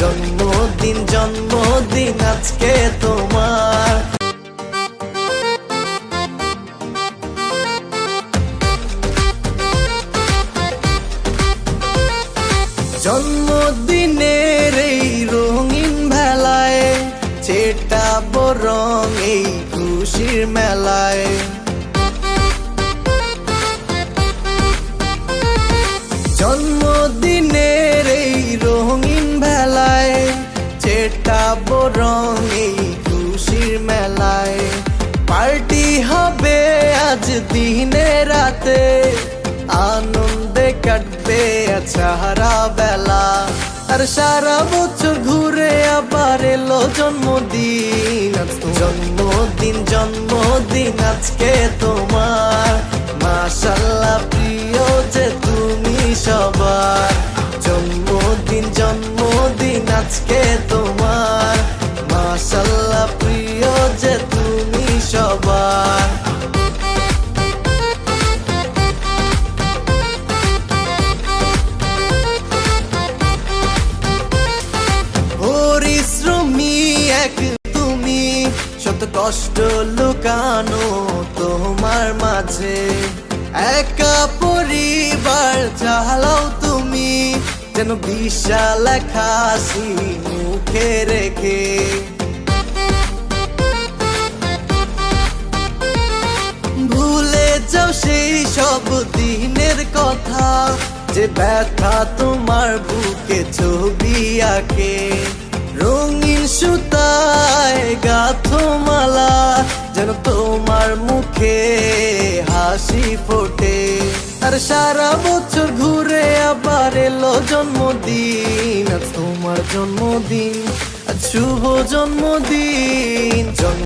জন্মদিন জন্মদিন আজকে তোমার। জন্মদিনের এই রঙিন ভেলায় চেটা বরং এই খুশির মেলায়। জন্মদিনের বরং এই খুশির মেলায়। পার্টি হবে আজ দিনে রাতে। আনন্দে কাটবে সারা বেলা। আর সারা বছর ঘুরে আবার এলো জন্মদিন। জন্মদিন জন্মদিন আজকে তোমার। মাশাল্লাহ প্রিয় যে তুমি সবার। জন্মদিন জন্মদিন আজকে তোমার। কষ্ট লুকানো তোমার মাঝে। একা পরিবার চালাও তুমি, যেন বিশাল হাসি মুখে রেখে। ভুলে যাও সেই সব দিনের কথা, যে ব্যথা তোমার বুকে ছবি আঁকে। রঙিন সুতায় গাথো মালা যেন তোমার মুখে হাসি ফোটে। আর সারা বছর ঘুরে আবার এলো জন্মদিন তোমার জন্মদিন শুভ জন্মদিন, জন্ম